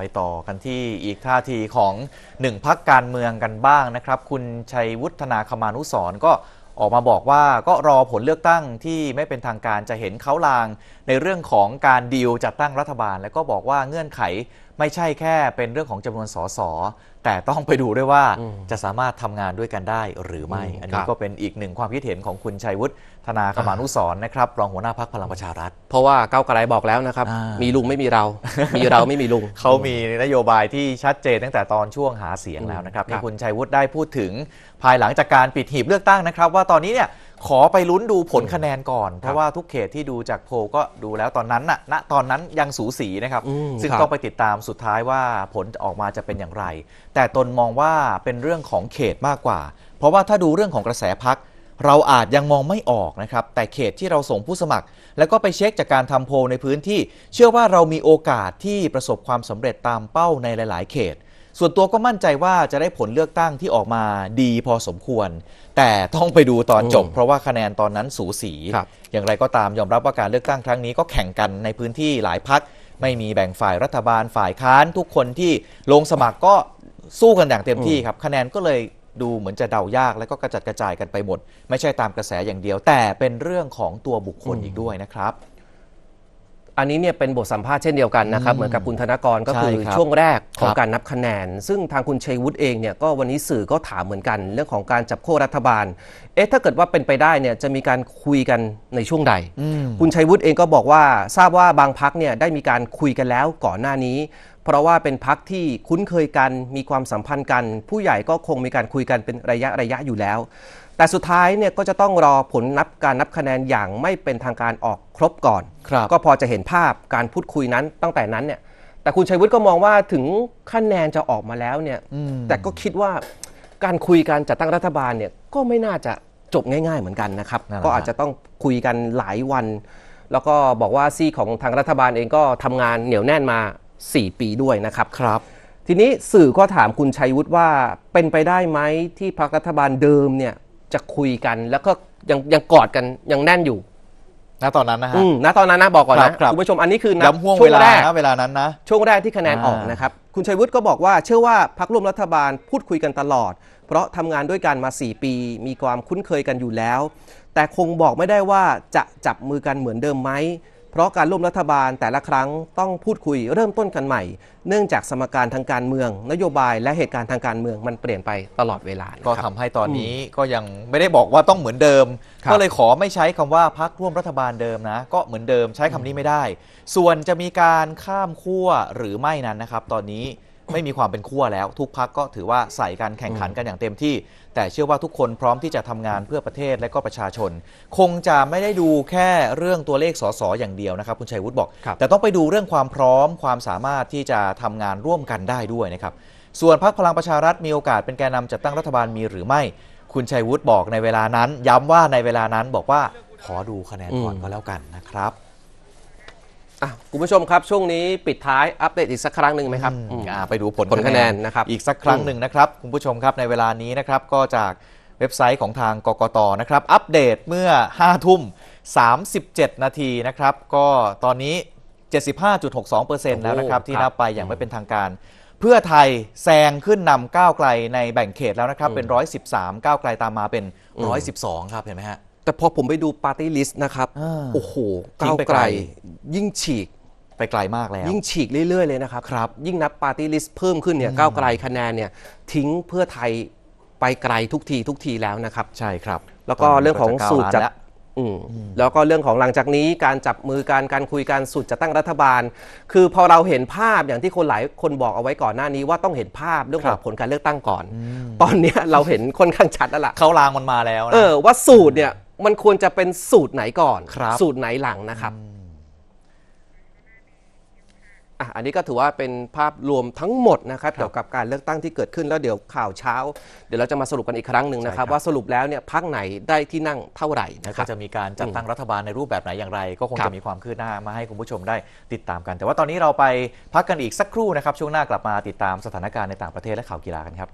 ไปต่อกันที่อีกท่าทีของหนึ่งพักการเมืองกันบ้างนะครับ คุณชัยวุฒนาคมานุสรก็ออกมาบอกว่าก็รอผลเลือกตั้งที่ไม่เป็นทางการจะเห็นเขาลางในเรื่องของการดีลจัดตั้งรัฐบาล แล้วก็บอกว่าเงื่อนไข ไม่ใช่แค่เป็นเรื่องของจำนวนสสแต่ต้องไปดูด้วยว่าอืมจะสามารถทำงานด้วยกันได้หรือไม่อืมอันคนี้รับก็เป็นอีกหนึ่งความคิดเห็นของคุณชัยวุฒนาคมานุสรณ์นะครับรองหัวหน้าพักพลังประชารัฐ เพราะว่าก้าวไกลบอกแล้วนะครับ อ่ามี มีลุงไม่มีเรา มีเราไม่มีลุง เขามีนโยบายที่ชัดเจนตั้งแต่ตอนช่วงหาเสียงแล้วนะครับครับนี่คุณชัยวุฒิได้พูดถึงภายหลังจากการปิดหีบเลือกตั้งนะครับ ว่าตอนนี้เนี่ย ขอไปลุ้นดูผลคะแนนก่อน เพราะว่าทุกเขตที่ดูจากโพลก็ดูแล้วตอนนั้นน่ะณตอนนั้นยังสูสีนะครับ อืมซึ่งครับ ต้องไปติดตามสุดท้ายว่าผลออกมาจะเป็นอย่างไร แต่ตนมองว่าเป็นเรื่องของเขตมากกว่า เพราะว่าถ้าดูเรื่องของกระแสพัก เราอาจยังมองไม่ออกนะครับ แต่เขตที่เราส่งผู้สมัคร แล้วก็ไปเช็คจากการทำโพลในพื้นที่ เชื่อว่าเรามีโอกาสที่ประสบความสำเร็จตามเป้าในหลาย ๆ เขต ส่วนตัวก็มั่นใจว่าจะได้ผลเลือกตั้งที่ออกมาดีพอสมควร แต่ต้องไปดูตอนจบอืมเพราะว่าคะแนนตอนนั้นสูสีครับอย่างไรก็ตามยอมรับว่าการเลือกตั้งครั้งนี้ก็แข่งกันในพื้นที่หลายพัก ไม่มีแบ่งฝ่ายรัฐบาลฝ่ายค้านทุกคนที่ลงสมัครก็สู้กันอย่างเต็มที่ครับ คะแนนก็เลยดูเหมือนจะเดายากแล้วก็กระจัดกระจายกันไปหมด ไม่ใช่ตามกระแสอย่างเดียว แต่เป็นเรื่องของตัวบุคคลอีกด้วยนะครับ อันนี้เนี่ยเป็นบทสัมภาษณ์เช่นเดียวกันนะครับอืมเหมือนกับคุณธนกรก็คือใช่ครับช่วงแรกของครับ การนับคะแนน ซึ่งทางคุณชัยวุฒิเองเนี่ยก็วันนี้สื่อก็ถามเหมือนกัน เรื่องของการจับโค้รัฐบาล เอ๊ะถ้าเกิดว่าเป็นไปได้เนี่ยจะมีการคุยกันในช่วงใดอืมคุณชัยวุฒิเองก็บอกว่าทราบว่าบางพักเนี่ยได้มีการคุยกันแล้วก่อนหน้านี้ เพราะว่าเป็นพักที่คุ้นเคยกันมีความสัมพันธ์กัน ผู้ใหญ่ก็คงมีการคุยกันเป็นระยะระยะอยู่แล้ว แต่สุดท้ายเนี่ยก็จะต้องรอผลนับการนับคะแนนอย่างไม่เป็นทางการออกครบก่อน ครับ ก็พอจะเห็นภาพการพูดคุยนั้นตั้งแต่นั้นเนี่ยแต่คุณชัยวุฒิก็มองว่าถึงคะแนนจะออกมาแล้วเนี่ยอืม แต่ก็คิดว่าการคุยกันจัดตั้งรัฐบาลเนี่ยก็ไม่น่าจะจบง่าย ๆ เหมือนกันนะครับ นั่นแหละ ก็อาจจะต้องคุยกันหลายวัน แล้วก็บอกว่าซีกของทางรัฐบาลเองก็ทำงานเหนียวแน่นมา 4 ปีด้วยนะครับ ครับ ทีนี้สื่อก็ถามคุณชัยวุฒิว่าเป็นไปได้ไหมที่พรรครัฐบาลเดิมเนี่ย จะคุยกันแล้วก็ยังยังกอดกันยังแน่นอยู่ณตอนนั้นนะฮะ อืมณตอนนั้นนะบอกก่อนครันะบครับ คุณผู้ชมอันนี้คือนับย้ำห่วงช่เววงลาแรก นะเวลานั้นนะ ช่วงแรกที่คะแนนออกอ่าน นะครับ คุณชัยวุฒิก็บอกว่าเชื่อว่าพักร่วมรัฐบาลพูดคุยกันตลอด เพราะทำงานด้วยกันมา 4 ปี มีความคุ้นเคยกันอยู่แล้ว แต่คงบอกไม่ได้ว่าจะจับมือกันเหมือนเดิมไหม เพราะการร่วมรัฐบาลแต่ละครั้งต้องพูดคุยเริ่มต้นกันใหม่ เนื่องจากสมการทางการเมือง นโยบายและเหตุการณ์ทางการเมืองมันเปลี่ยนไปตลอดเวลานะก็ครับทำให้ตอนนี้ก็ยังไม่ได้บอกว่าต้องเหมือนเดิม ครับก็เลยขอไม่ใช้คำว่าพักร่วมรัฐบาลเดิมนะ ก็เหมือนเดิมใช้คำนี้ไม่ได้ ส่วนจะมีการข้ามขั้วหรือไม่นั้นนะครับ ตอนนี้ ไม่มีความเป็นขั้วแล้ว ทุกพักก็ถือว่าใส่กันแข่งขันกันอย่างเต็มที่ แต่เชื่อว่าทุกคนพร้อมที่จะทำงานเพื่อประเทศและก็ประชาชน คงจะไม่ได้ดูแค่เรื่องตัวเลขสสอย่างเดียวนะครับคุณชัยวุฒิบอกครับแต่ต้องไปดูเรื่องความพร้อมความสามารถที่จะทำงานร่วมกันได้ด้วยนะครับส่วนพรรคพลังประชารัฐมีโอกาสเป็นแกนนำจัดตั้งรัฐบาลมีหรือไม่ คุณชัยวุฒิบอกในเวลานั้น ย้ำว่าในเวลานั้นบอกว่าขอดูคะแนนก่อนอืมก็แล้วกันนะครับ อะคุณผู้ชมครับ ช่วงนี้ปิดท้ายอัปเดตอีกสักครั้งหนึ่งไหมครับอืมอืม อ่าไปดูผลผลคะแนนนะครับอีกสักครั้งหนึ่งนะครับ คุณผู้ชมครับในเวลานี้นะครับก็จากเว็บไซต์ของทางกกตนะครับอัปเดตเมื่อ 5 ทุ่ม 37 นาทีนะครับ ก็ตอนนี้ 75.62%แล้วนะครับ โอ้ที่ครันับบไปอย่างไม่เป็นทางการ เพื่อไทยแซงขึ้นนำก้าวไกลในแบ่งเขตแล้วนะครับ เป็น 113 ก้าวไกลตามมาเป็น 112 ครับเห็นไหมฮะ แต่พอผมไปดูปาร์ตี้ลิสต์นะครับ อ่าโอ้โหทิ้งก้าวไปไกไกล ล ยิ่งฉีก ไปไกลมากแล้ว ยิ่งฉีกเรื่อย ๆ เลยนะครับ ครับ ยิ่งนับปาร์ตี้ลิสต์เพิ่มขึ้นเนี่ยก้าวไกลคะแนนเนี่ยทิ้งเพื่อไทยไปไกลทุกทีทุกทีแล้วนะครับ ใช่ครับแล้วก็เรื่องของสูตรจัดแล้ว อืมแล้วก็เรื่องของหลังจากนี้การจับมือการการคุยการสูตรจัดตั้งรัฐบาล คือพอเราเห็นภาพอย่างที่คนหลายคนบอกเอาไว้ก่อนหน้านี้ว่าต้องเห็นภาพเรื่องขคอรังบ ผลการเลือกตั้งก่อน ตอนเนี้ยเราเห็นค่อนข้างชัดแล้วล่ะ เข้ารางมันมาแล้วนะ เออว่าสูตรเนี่ย มันควรจะเป็นสูตรไหนก่อน ครับ สูตรไหนหลังนะครับอะอันนี้ก็ถือว่าเป็นภาพรวมทั้งหมดนะครับเกี่ยวกับการเลือกตั้งที่เกิดขึ้นแล้วเดี๋ยวข่าวเช้า เดี๋ยวเราจะมาสรุปกันอีกครั้งหนึ่งนะครับ ใช่ครับ ว่าสรุปแล้วเนี่ยพักไหนได้ที่นั่งเท่าไหร่แล้วนะคก็รับจะมีการจัดตั้งรัฐบาลในรูปแบบไหนอย่างไร ก็คงครับ จะมีความคืบหน้ามาให้คุณผู้ชมได้ติดตามกัน แต่ว่าตอนนี้เราไปพักกันอีกสักครู่นะครับช่วงหน้ากลับมาติดตามสถานการณ์ในต่างประเทศและข่าวกีฬากันครับ